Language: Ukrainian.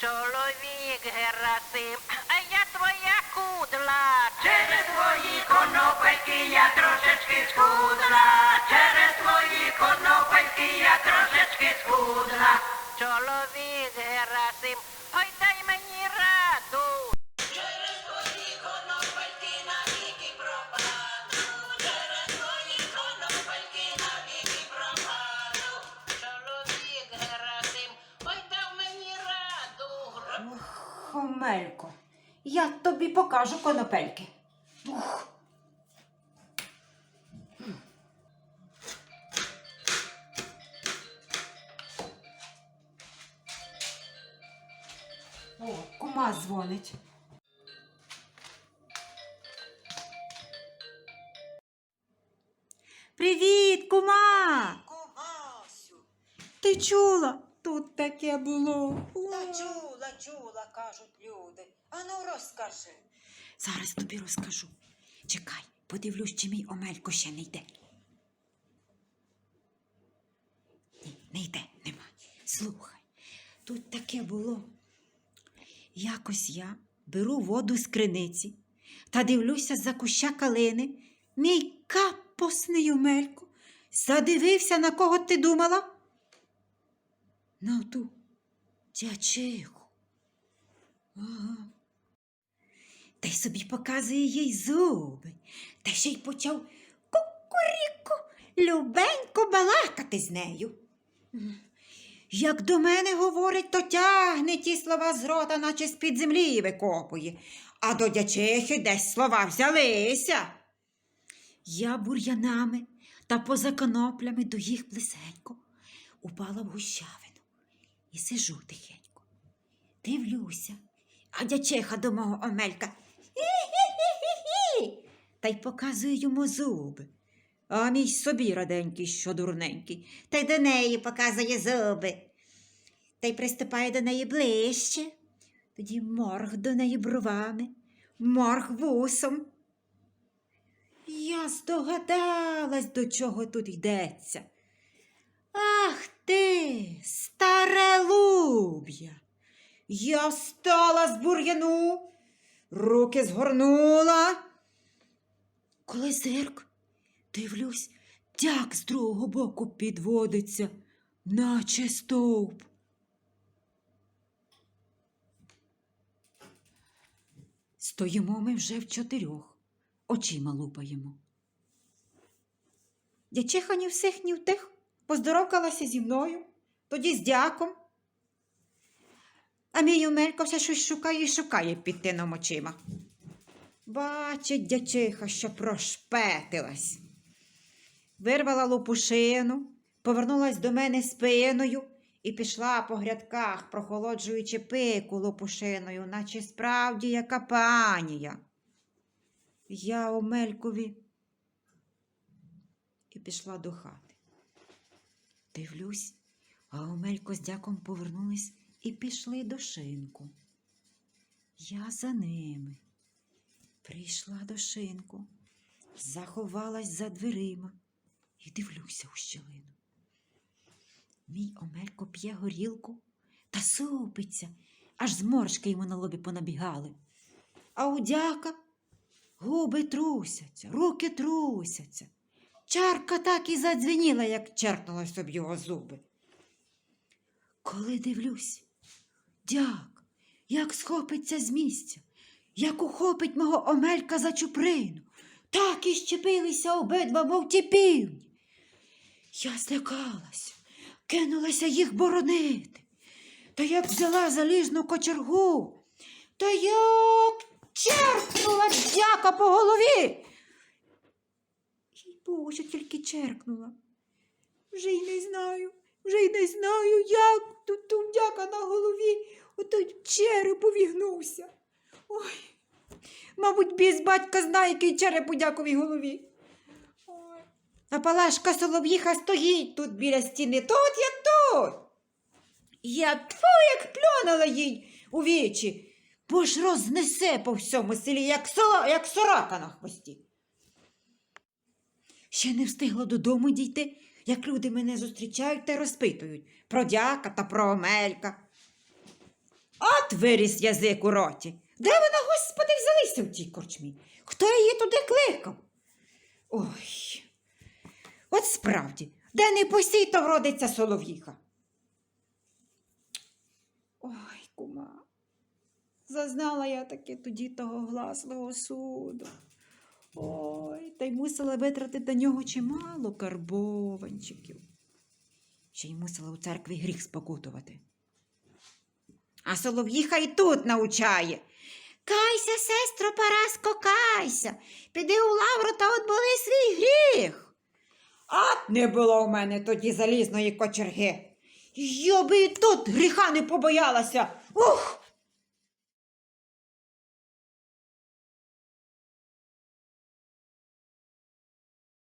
Чоловік Герасим, а я твоя кудла. Через твої конопельки я трошечки схудла. Через твої конопельки я трошечки схудла. Чоловік Герасим, Хомелько, я тобі покажу конопельки. Ух. О, кума дзвонить. Привіт, кума! Ти чула? Тут таке було. та чула, чула, кажуть люди. Ану розкажи. Зараз тобі розкажу. Чекай, подивлюсь, чи мій Омелько ще не йде. Ні, не йде, нема. Слухай, тут таке було. Якось я беру воду з криниці та дивлюся за куща калини. Мій капосний Омелько задивився, на кого ти думала? На ту дячиху. Ага. Та й собі показує їй зуби, та ще й почав кукуріку, любенько балакати з нею. Як до мене говорить, то тягне ті слова з рота, наче з-під землі викопує, а до дячихи десь слова взялися. Я бур'янами та поза коноплями до їх близенько упала в гущавину і сижу тихенько. Дивлюся, а дячиха до мого Омелька. Та й показує йому зуби. А мій собі раденький, що дурненький, та й до неї показує зуби. Та й приступає до неї ближче. Тоді морг до неї бровами, морг вусом. Я здогадалась, до чого тут йдеться. Старе луб'я! Я встала з бур'яну, руки згорнула. Коли зирк, дивлюсь, дяк з другого боку підводиться, наче стовп. Стоїмо ми вже в чотирьох, очима лупаємо. Дячиха ні всіх, ні в тих поздоровкалася зі мною, тоді з дяком. А мій Омелько все щось шукає і шукає під тином очима. Бачить дячиха, що прошпетилась. Вирвала лопушину, повернулась до мене спиною і пішла по грядках, прохолоджуючи пику лопушиною, наче справді яка панія. Я Омелькові і пішла до хати. Дивлюсь, а Омелько з дяком повернулись і пішли до шинку. Я за ними. Прийшла до шинку, заховалась за дверима і дивлюся у щілину. Мій Омелько п'є горілку та супиться, аж зморшки йому на лобі понабігали. А у дяка губи трусяться, руки трусяться. Чарка так і задзвеніла, як черкнулась об його зуби. Коли дивлюсь, дяк, як схопиться з місця, як ухопить мого Омелька за чуприну, так і щепилися обидва, мов ті півні. Я злякалася, кинулася їх боронити. Та як взяла залізну кочергу, та як черкнула дяка по голові. Їй що тільки черкнула. Вже й не знаю, вже й не знаю, як тут тумдяка на голові, ото череп увігнувся. Ой, мабуть, біс батька знає, який череп у дяковій голові. А Палашка Солов'їха стоїть тут біля стіни, тут як тут. Я тьфу, як плюнула їй у вічі, бо ж рознесе по всьому селі, як, со, як сорока на хвості. Ще не встигла додому дійти, як люди мене зустрічають та розпитують про дяка та про Омелька. От виріс язик у роті. Де вона, господи, взялися в тій корчмі? Хто її туди кликав? Ой, от справді, де не посій, то вродиться солов'їха. Ой, кума, зазнала я таки тоді того гласного суду. Ой, та й мусила витратити на нього чимало карбованчиків. Ще й мусила у церкві гріх спокутувати. А солов'їха і тут навчає. Кайся, сестро Параско, кайся. Піди у лавру та отболи свій гріх. От не було в мене тоді залізної кочерги. Я би і тут гріха не побоялася. Ух!